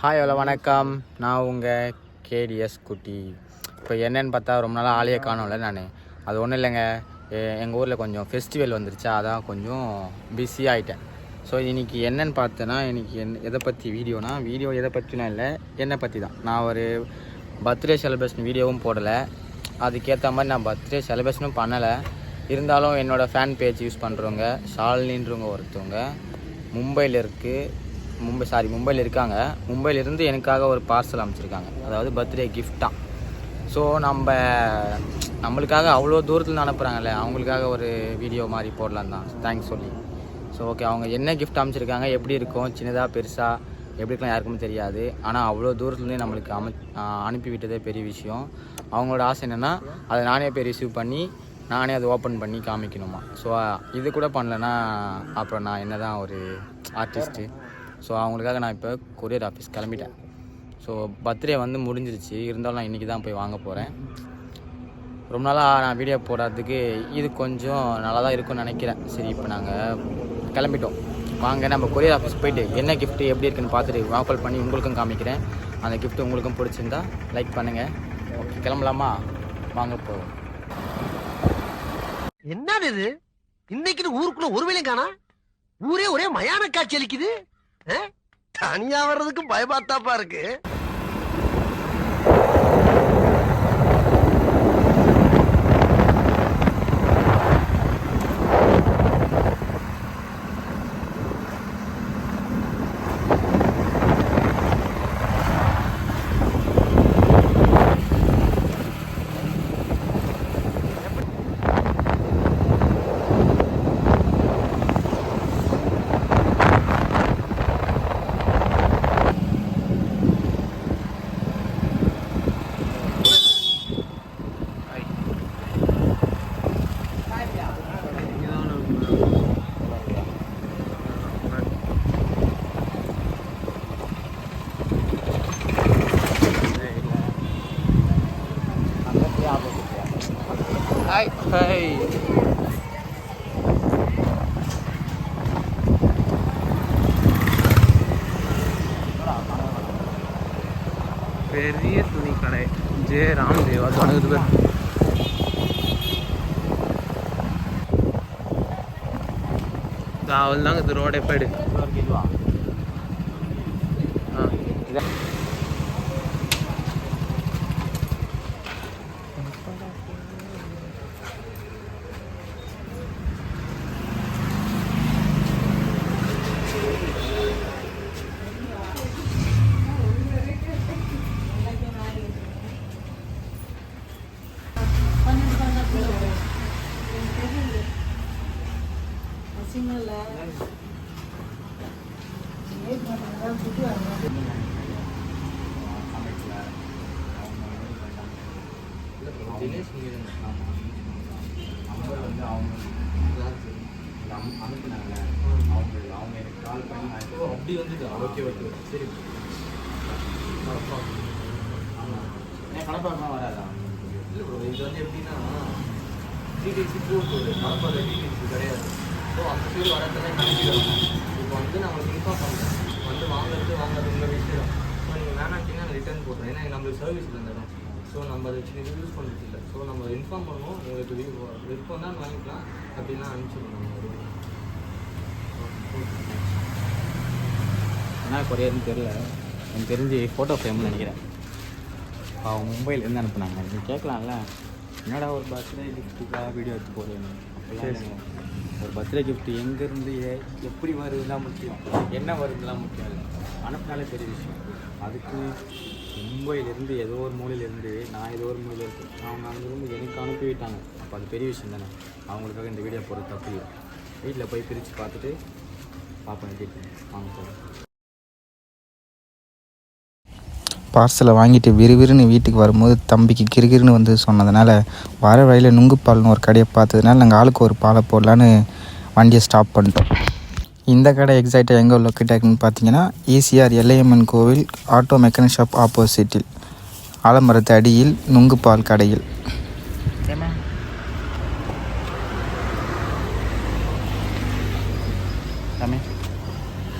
Hi hello வணக்கம். நான் உங்கள் கேடிஎஸ் குட்டி. இப்போ என்னன்னு பார்த்தா ரொம்ப நாளாக ஆளையே காணோம்ல நான். அது ஒன்றும் இல்லைங்க. எங்கள் ஊரில் கொஞ்சம் ஃபெஸ்டிவல் வந்துருச்சா. அதான் கொஞ்சம் பிஸி ஆகிட்டேன் ஸோ இன்றைக்கி என்னன்னு பார்த்தேன்னா இன்றைக்கி என் எதை பற்றி வீடியோனா வீடியோ எதை பற்றினா இல்லை. என்னை பற்றி தான். நான் ஒரு பர்த்டே செலிப்ரேஷன் வீடியோவும் போடலை. அதுக்கேற்ற மாதிரி நான் பர்த்டே செலிப்ரேஷனும் பண்ணலை. இருந்தாலும் என்னோடய ஃபேன் பேஜ் யூஸ் பண்ணுறவங்க ஷாலினின்றவங்க ஒருத்தவங்க மும்பையில் இருக்குது மும்பை சாரி மும்பையில் இருக்காங்க. மும்பையிலேருந்து எனக்காக ஒரு பார்சல் அமைச்சிருக்காங்க அதாவது பர்த்டே கிஃப்டாக ஸோ நம்ம நம்மளுக்காக அவ்வளோ தூரத்தில் அனுப்புகிறாங்கல்ல அவங்களுக்காக ஒரு வீடியோ மாதிரி போடலாம் தான். தேங்க்ஸ் சொல்லி. ஸோ ஓகே அவங்க என்ன கிஃப்ட் அமைச்சிருக்காங்க எப்படி இருக்கும் சின்னதாக பெருசாக எப்படி இருக்கலாம் யாருக்குமே தெரியாது. ஆனால் அவ்வளோ தூரத்துலேருந்தே நம்மளுக்கு அமை அனுப்பிவிட்டதே அனுப்பி விட்டதே பெரிய விஷயம். அவங்களோட ஆசை என்னென்னா அதை நானே போய் ரிசீவ் பண்ணி நானே அதை ஓப்பன் பண்ணி காமிக்கணுமா. ஸோ இது கூட பண்ணலன்னா அப்புறம் நான் என்ன தான் ஒரு ஆர்டிஸ்ட்டு ஸோ அவங்களுக்காக நான் இப்போ கொரியர் ஆஃபீஸ் கிளம்பிட்டேன். ஸோ பர்த்டே வந்து முடிஞ்சிருச்சு. இருந்தாலும் நான் இன்றைக்கி தான் போய் வாங்க போகிறேன் ரொம்ப நாளாக நான் வீடியோ போடுறதுக்கு இது கொஞ்சம் நல்லா தான் இருக்கும்னு நினைக்கிறேன். சரி இப்போ நாங்கள் கிளம்பிட்டோம். வாங்க நம்ம கொரியர் ஆஃபீஸ் போயிட்டு என்ன கிஃப்ட்டு எப்படி இருக்குன்னு பார்த்துட்டு வாக்கல் பண்ணி உங்களுக்கும் காமிக்கிறேன். அந்த கிஃப்ட்டு உங்களுக்கும் பிடிச்சிருந்தா லைக் பண்ணுங்கள் ஓகே கிளம்பலாமா? வாங்க போவோம். என்னது இது? இன்னைக்குன்னு ஊருக்குள்ள ஒரு வேலையும் காணா? ஊரே ஒரே மயான காட்சி அளிக்குது. தனியா வர்றதுக்கு பயமாத்தாப்பா இருக்கு. ஹாய் பெரிய துணி கடை ஜே ராம்தேவ் வணங்குது பேர் அவள் தாங்க இது ரோடே போயிடு. ஆ நம்பர் வந்து அவங்க அம்- அனுப்புனாங்க அவங்க அவங்க எனக்கு கால் பண்ணி அப்படி வந்து ஓகே ஓகே சரி ஏன் கணப்பாக்கெலாம் வராதா இல்லை ப்ரோ இது வந்து எப்படின்னா டிடிசி ப்ரூஃப் ஒரு கலப்பாத டிடிசி கிடையாது ஸோ அந்த ஃபீல் வரதெல்லாம் கணக்கிடுவாங்க இப்போ வந்து நான் உங்களுக்கு இன்ஃபார்ம் பண்ணுறேன் வந்து வாங்குறது வாங்குறது உங்கள் விஷயம். ஸோ நீங்கள் வேணாட்டிங்கன்னா ரிட்டர்ன் போடுறேன். ஏன்னா நம்மளுக்கு சர்வீஸ் இருந்துடும் ஸோ நம்ம அதை வச்சு யூஸ் பண்ணுறது இல்லை. ஸோ நம்ம இன்ஃபார்ம் பண்ணுவோம் உங்களுக்கு விருப்பம் தான் வாங்கிக்கலாம் அப்படின்னா அனுப்பிச்சிடணும் நம்ம ஒரு என்ன கொரியர்னு தெரில எனக்கு தெரிஞ்சு ஃபோட்டோ ஃப்ரேம்னு நினைக்கிறேன். அவன் மும்பையிலேருந்து அனுப்புனாங்க? நீ கேட்கலாம்ல. என்னடா ஒரு பர்த்டே கிஃப்ட்டுக்காக வீடியோ எடுத்து போகிறேன்னு ஒரு பர்த்டே கிஃப்ட் எங்கேருந்து எப்படி வருதுலாம் முக்கியம். என்ன வருதுலாம் முக்கியம் இல்லை. பெரிய விஷயம். அதுக்கு மும்பையிலேருந்து ஏதோ ஒரு மூலையிலேருந்து நான் ஏதோ ஒரு மூலையில் இருக்கேன். அவங்க அங்கேருந்து எனக்கு அனுப்பி விட்டாங்க அப்போ அது பெரிய விஷயம் தானே. அவங்களுக்காக இந்த வீடியோ போடுறது தப்பு வீட்டில் போய் பிரித்து பார்த்துட்டு பார்ப்பேன் எப்படி வாங்க போகிறேன் பார்சலை வாங்கிட்டு விறுவிறுன்னு வீட்டுக்கு வரும்போது தம்பிக்கு கிறுகிறுன்னு வந்து சொன்னதுனால வர வழியில் நுங்குப்பால்னு ஒரு கடையை பார்த்ததுனால நாங்கள் ஆளுக்கு ஒரு பாலை போடலான்னு வண்டியை ஸ்டாப் பண்ணிட்டோம். இந்த கடை எக்ஸாக்டாக எங்கே லொக்கேட் ஆகுன்னு பார்த்தீங்கன்னா ஈசிஆர் எல்லையம்மன் கோவில் ஆட்டோ மெக்கானிக் ஷாப் ஆப்போசிட்டில் ஆலமரத்து அடியில் நுங்கு பால் கடையில்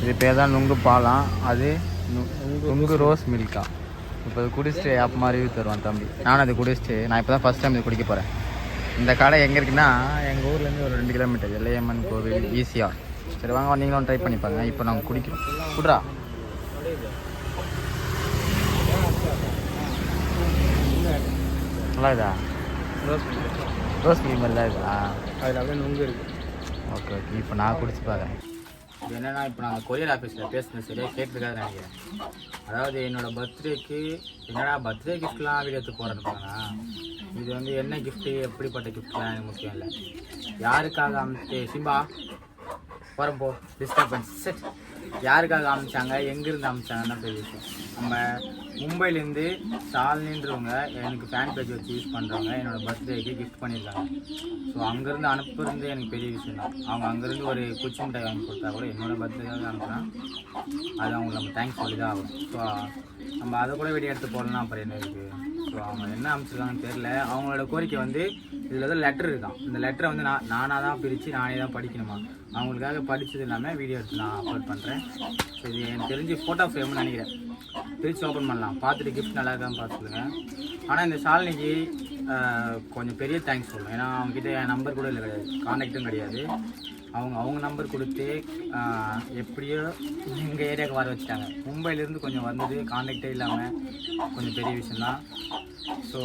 இது பேர் தான் நுங்கு பாலாம் அது நுங்கு ரோஸ் மில்கா. இப்போ அது குடிச்சிட்டு அப்புறமா ரிவ்யூ தருவான் தம்பி. நானும் அது குடிச்சிட்டு நான் இப்போ தான் ஃபஸ்ட் டைம் இது குடிக்க போகிறேன் இந்த கடை எங்கே இருக்குன்னா எங்கள் ஊர்லேருந்து ஒரு ரெண்டு கிலோமீட்டர் எல்லையம்மன் கோவில் ஈஸியாக சரி வாங்க நீங்களும் ட்ரை பண்ணி பாருங்க. இப்போ நாங்கள் குடிக்கிறோம். குட்ரா நல்லா இதா ரோஸ் ரோஸ் மில்க் தான் இருக்கா அதில் அப்படியே நுங்கு இருக்கு. ஓகே ஓகே இப்போ நான் குடிச்சு பார்க்குறேன் என்னென்னா இப்போ நாங்கள் கொரியர் ஆஃபீஸில் பேசுனது சரியாக கேட்டிருக்காது நினைக்கிறேன் அதாவது என்னோடய பர்த்டேக்கு என்னடா பர்த்டே கிஃப்ட்லாம் வீடியோ எடுத்து இது வந்து என்ன கிஃப்ட்டு எப்படிப்பட்ட கிஃப்ட்லாம் எனக்கு முக்கியம் இல்லை. யாருக்காக அமைச்சு சிம்பா போகிறோம் போ. டிஸ்டர்பன்ஸ் சரி யாருக்காக அமைச்சாங்க எங்கேருந்து அமிச்சாங்கன்னு தான் பெரிய விஷயம் நம்ம மும்பைலேருந்து ஷாலினின்றவங்க எனக்கு ஃபேன் பேஜ் வச்சு யூஸ் பண்ணுறவங்க என்னோடய பர்த்டேக்கு கிஃப்ட் பண்ணியிருக்காங்க. ஸோ அங்கேருந்து அனுப்புறது எனக்கு பெரிய விஷயம் தான். அவங்க அங்கேருந்து ஒரு குச்சி மிட்டாய் வாங்கி கொடுத்தா கூட என்னோடய பர்த்டேக்காக அனுப்புனா அது அவங்களுக்கு நம்ம தேங்க்ஸ் சொல்லி தான் ஆகும். ஸோ நம்ம அதை கூட வெளியே எடுத்து போடலாம் அப்புறம் என்ன இருக்குது ஸோ அவங்க என்ன அமைச்சிருக்காங்கன்னு தெரில அவங்களோட கோரிக்கை வந்து இதில் தான் லெட்டர் இருக்கான் இந்த லெட்டரை வந்து நான் நானாக தான் பிரித்து நானே தான் படிக்கணுமா? அவங்களுக்காக படித்தது இல்லாமல் வீடியோ எடுத்து நான் அப்லோட் பண்ணுறேன் ஸோ இது எனக்கு தெரிஞ்சு ஃபோட்டோ ஃப்ரேம்னு நினைக்கிறேன். பிரித்து ஓப்பன் பண்ணலாம். பார்த்துட்டு கிஃப்ட் நல்லா இருக்கான்னு பார்த்து சொல்லுங்கள் ஆனால் இந்த ஷாலினிக்கு கொஞ்சம் பெரிய தேங்க்ஸ் சொல்லணும். ஏன்னா அவங்ககிட்ட என் நம்பர் கூட இல்லை கிடையாது. கான்டாக்டும் கிடையாது. அவங்க அவங்க நம்பர் கொடுத்து எப்படியோ எங்கள் ஏரியாவுக்கு வர வச்சுட்டாங்க. மும்பையிலேருந்து கொஞ்சம் வந்தது காண்டாக்டே இல்லாமல் கொஞ்சம் பெரிய விஷயம்தான். ஸோ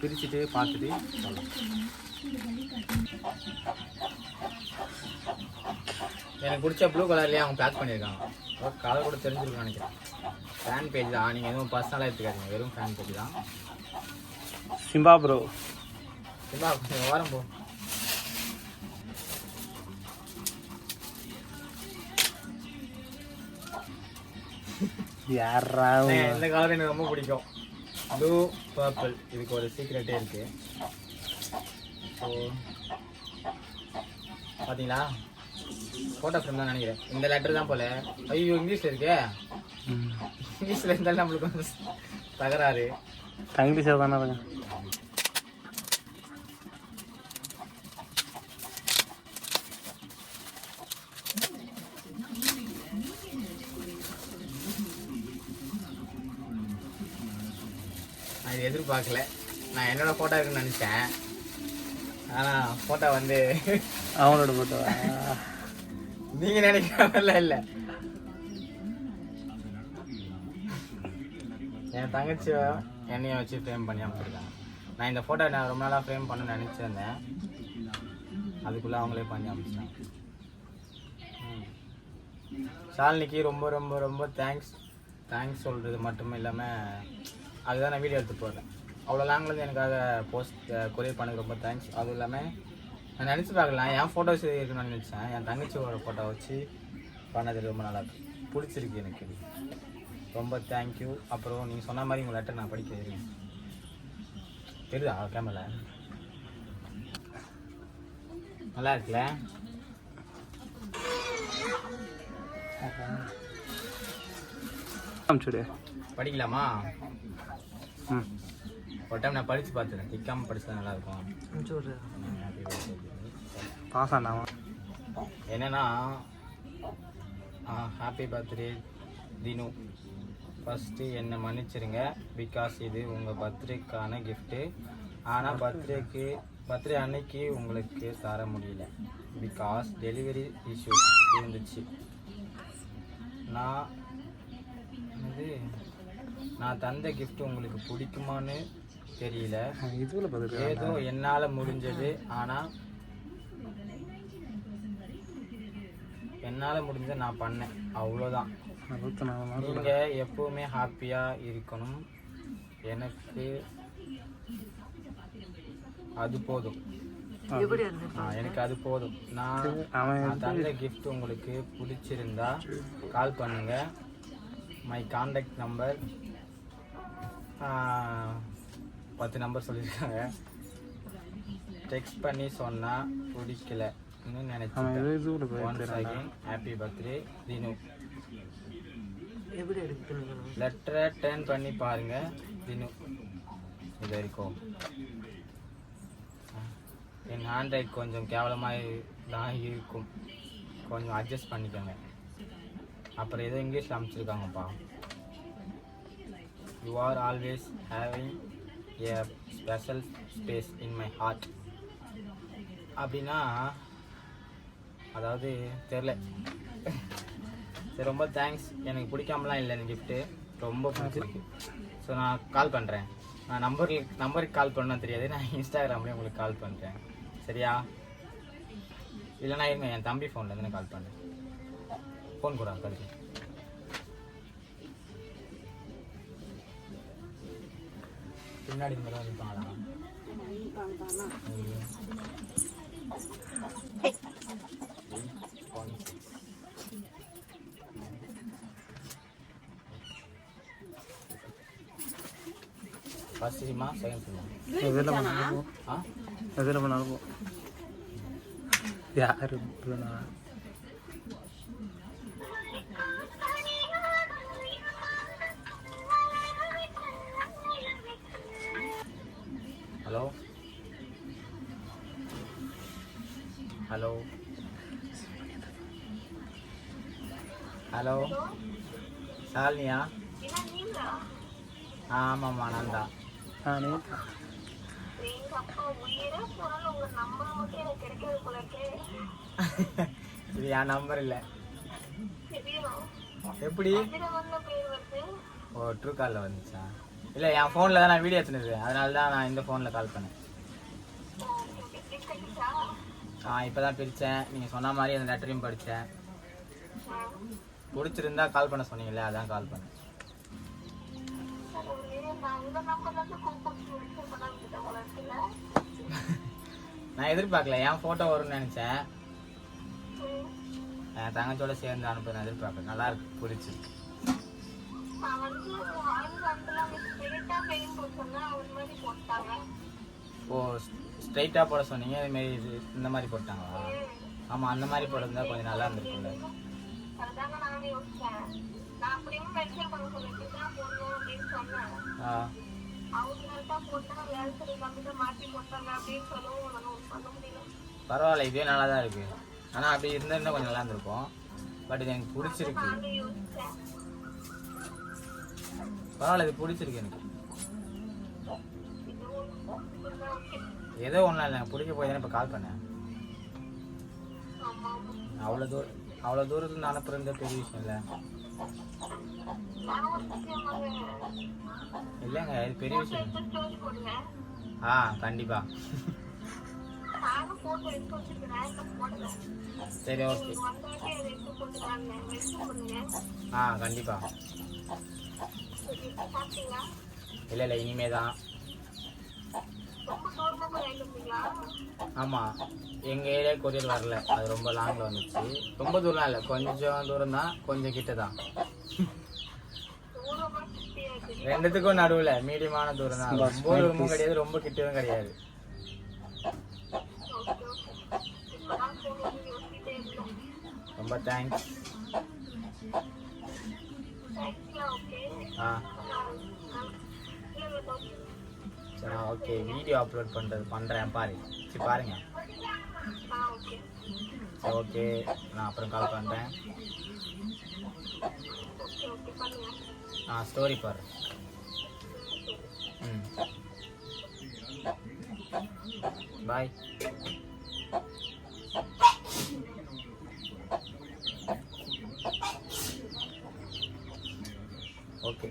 பிரிச்சுட்டு பார்த்துட்டு சொல்லலாம் எனக்கு பிடிச்ச ப்ளூ கலர்லேயே அவங்க பேக் பண்ணியிருக்காங்க. கலர் கூட தெரிஞ்சிருக்கும்னு நினைக்கிறேன். ஃபேன் பேஜ் தான். நீங்கள் எதுவும் பர்சனலாக எடுத்துக்காதீங்க. வெறும் ஃபேன் பேஜ் தான். சிம்பா ப்ரோ சிம்பா வாரம் போ. யாரா இந்த கலர் எனக்கு ரொம்ப பிடிக்கும். ப்ளூ பர்பிள் இதுக்கு ஒரு சீக்ரெட்டே இருக்கு. ஸோ பார்த்தீங்களா ஃபோட்டோ ஃப்ரேம் தான் நினைக்கிறேன். இந்த லெட்டர் தான் போல. ஐயோ இங்கிலீஷில் இருக்கே. இங்கிலீஷில் இருந்தாலும் நம்மளுக்கு வந்து தகராறு. தங்கிலீஷாக தானே எதிர்பார்க்கல. நான் என்னோட ஃபோட்டோ இருக்குன்னு நினச்சேன். ஆனால் ஃபோட்டோ வந்து அவனோட போட்டோ நீங்கள் நினைக்கிறவங்கள இல்லை. என் தங்கச்சி என்னையும் வச்சு ஃப்ரேம் பண்ணி அமைச்சிருக்காங்க நான் இந்த ஃபோட்டோ நான் ரொம்ப நாளாக ஃப்ரேம் பண்ண நினச்சிருந்தேன். அதுக்குள்ளே அவங்களே பண்ணி அமைச்சிட்டாங்க. ஷாலினிக்கு ரொம்ப ரொம்ப ரொம்ப தேங்க்ஸ் தேங்க்ஸ் சொல்கிறது மட்டும் இல்லாமல் அதுதான் நான் வீடியோ எடுத்து போடுறேன் அவ்வளோ லாங்லேருந்து எனக்காக போஸ்ட் கொரியர் பண்ணது ரொம்ப தேங்க்ஸ் அதுவும் இல்லாமல் நான் நினச்சி பார்க்கலாம் என் ஃபோட்டோஸ் இருக்கணும்னு நினச்சேன். என் தங்கச்சியோட ஃபோட்டோ வச்சு பண்ணது ரொம்ப நல்லா பிடிச்சிருக்கு எனக்கு இது. ரொம்ப தேங்க்யூ அப்புறம் நீங்கள் சொன்ன மாதிரி உங்கள் லெட்டர் நான் படிக்க இருக்கேன் தெரியுதா? கேமரா நல்லா இருக்குல்ல? படிக்கலாமா? ஒரு டைம் நான் படித்து பார்த்துறேன் திக்காமல் படிச்சா நல்லா இருக்கும் பாஸ் ஆனாவா என்னன்னா ஹாப்பி பர்த்டே தினு. ஃபஸ்ட்டு என்னை மன்னிச்சிருங்க. பிகாஸ் இது உங்கள் பர்த்டேக்கான கிஃப்ட்டு ஆனால் பர்த்டேக்கு பர்த்டே அன்னைக்கு உங்களுக்கு தர முடியல. பிகாஸ் டெலிவரி இஷ்யூஸ் இருந்துச்சு. நான் இது நான் தந்த gift உங்களுக்கு பிடிக்குமான்னு தெரியல. பார்த்துட்டு ஏதோ என்னால் முடிஞ்சது. ஆனால் என்னால் முடிஞ்சதை நான் பண்ணேன். அவ்வளோதான். நீங்கள் எப்போவுமே ஹாப்பியாக இருக்கணும். எனக்கு அது போதும். எனக்கு அது போதும். நான் தந்த கிஃப்ட் உங்களுக்கு பிடிச்சிருந்தா கால் பண்ணுங்க. மை காண்டாக்ட் நம்பர் பத்து நம்பர் சொல்லியிருக்காங்க டெக்ஸ்ட் பண்ணி சொன்னால் பிடிக்கல. இன்னும் இதுவில் once again happy birthday Dinu லெட்டரை டேர்ன் பண்ணி பாருங்க தினு இது வரைக்கும். என் ஹேண்ட் ரைட் கொஞ்சம் கேவலமாக தான் இருக்கும். கொஞ்சம் அட்ஜஸ்ட் பண்ணிக்கோங்க. அப்புறம் ஏதோ இங்கிலீஷில் அமைச்சிருக்காங்கப்பா you are always having a special space in my heart அப்படின்னா அதாவது தெரில சரி ரொம்ப தேங்க்ஸ் எனக்கு பிடிக்காமலாம் இல்லை இந்த கிஃப்ட்டு ரொம்ப பிடிச்சிருக்கு. ஸோ நான் கால் பண்ணுறேன் நான் நம்பருக்கு நம்பருக்கு கால் பண்ண தெரியாது. நான் இன்ஸ்டாகிராம்லேயே உங்களுக்கு கால் பண்ணுறேன் சரியா? இல்லைனா இருங்க என் தம்பி ஃபோன்லேருந்து நான் கால் பண்ணுறேன் ஃபோன் கூட கழுத்து பின்னாடி இந்த மாதிரி இருப்பாங்களா ஃபர்ஸ்ட் சினிமா செகண்ட் சினிமா எதில் பண்ணாலும் ஆ எதில் பண்ணாலும் யார் இப்படின்னா ஹலோ ஹலோ ஹலோ சாலினியா ஆ ஆமாம்மா நான் தான். இது என் நம்பர் இல்லை. எப்படி? ஓ ட்ரூ காலில் வந்துச்சா? இல்லை என் ஃபோனில் தான் நான் வீடியோ எடுத்துனது அதனால தான் நான் இந்த ஃபோனில் கால் பண்ணேன். ஆ இப்போ தான் பிரித்தேன் நீங்கள் சொன்ன மாதிரி அந்த லெட்டரையும் படித்தேன் பிடிச்சிருந்தா கால் பண்ண சொன்னீங்களே அதான் கால் பண்ணேன். நான் எதிர்பார்க்கல என் ஃபோட்டோ வரும்னு நினச்சேன். என் தங்கச்சோட சேர்ந்து அனுப்ப எதிர்பார்க்க எதிர்பார்க்கல. நல்லா இருக்கு பிடிச்சிருக்கு. ஓ ஸ்ட்ரைட்டாக போட சொன்னீங்க இதுமாரி இது இந்த மாதிரி போட்டாங்களா? ஆமாம் அந்த மாதிரி போட்டிருந்தா கொஞ்சம் நல்லா இருந்திருக்கும்ல. ஆ. பரவாயில்ல இதே நல்லா தான் இருக்கு. ஆனால் அப்படி இருந்திருந்தா கொஞ்சம் நல்லா இருந்திருக்கும். பட் இது எனக்கு பிடிச்சிருக்கு. பரவாயில்ல இது பிடிச்சிருக்கு எனக்கு. ஏதோ ஒன்றும் இல்லை பிடிக்க போய் தானே இப்போ கால் பண்ணேன். அவ்வளோ தூரம் அவ்வளோ தூரத்துல அனுப்புறது பெரிய விஷயம் இல்லை. இல்லைங்க இது பெரிய விஷயம். ஆ கண்டிப்பா. சரி ஓகே ஆ கண்டிப்பா. இல்லை இல்லை இனிமே தான் ஆமாம் எங்கள் ஏரியா கொரியர் வரல. அது ரொம்ப லாங்கில் வந்துச்சு. ரொம்ப தூரம் இல்லை. கொஞ்சம் தூரம் தான். கொஞ்சம் கிட்ட தான் ரெண்டுத்துக்கும் நடுவில். மீடியமான தூரம் தான். ரொம்ப தூரமும் கிடையாது. ரொம்ப கிட்டவும் கிடையாது. ரொம்ப தேங்க்ஸ் ஆ. ஆ ஓகே. வீடியோ அப்லோட் பண்ணுறது பண்ணுறேன் பாரு. சரி பாருங்க. சரி ஓகே. நான் அப்புறம் கால் பண்ணுறேன் ஆ ஸ்டோரி பாரு. ம். Bye okay.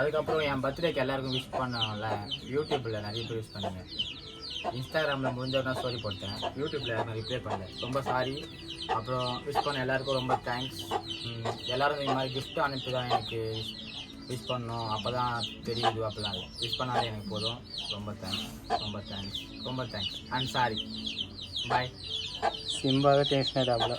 அதுக்கப்புறம் என் பர்த்டேக்கு எல்லாருக்கும் விஷ் பண்ணோம்ல. யூடியூப்பில் நிறைய பேர் விஷ் பண்ணுங்க. இன்ஸ்டாகிராமில் முடிஞ்சவனா ஸ்டோரி போட்டேன். யூடியூப்பில் யாரும் ரிப்ளை பண்ணல. ரொம்ப சாரி அப்புறம் விஷ் பண்ண எல்லாருக்கும் ரொம்ப தேங்க்ஸ் எல்லோரும் இந்த மாதிரி கிஃப்ட் அனுப்பி தான் எனக்கு விஷ் பண்ணணும் அப்போ தான் தெரியுது அப்போலாம் விஷ் பண்ணாலே எனக்கு போதும். ரொம்ப தேங்க்ஸ் ரொம்ப தேங்க்ஸ் ரொம்ப தேங்க்ஸ் அண்ட் சாரி பாய் சிம்பாவே டென்ஷன் ஆகிட்டாப்புல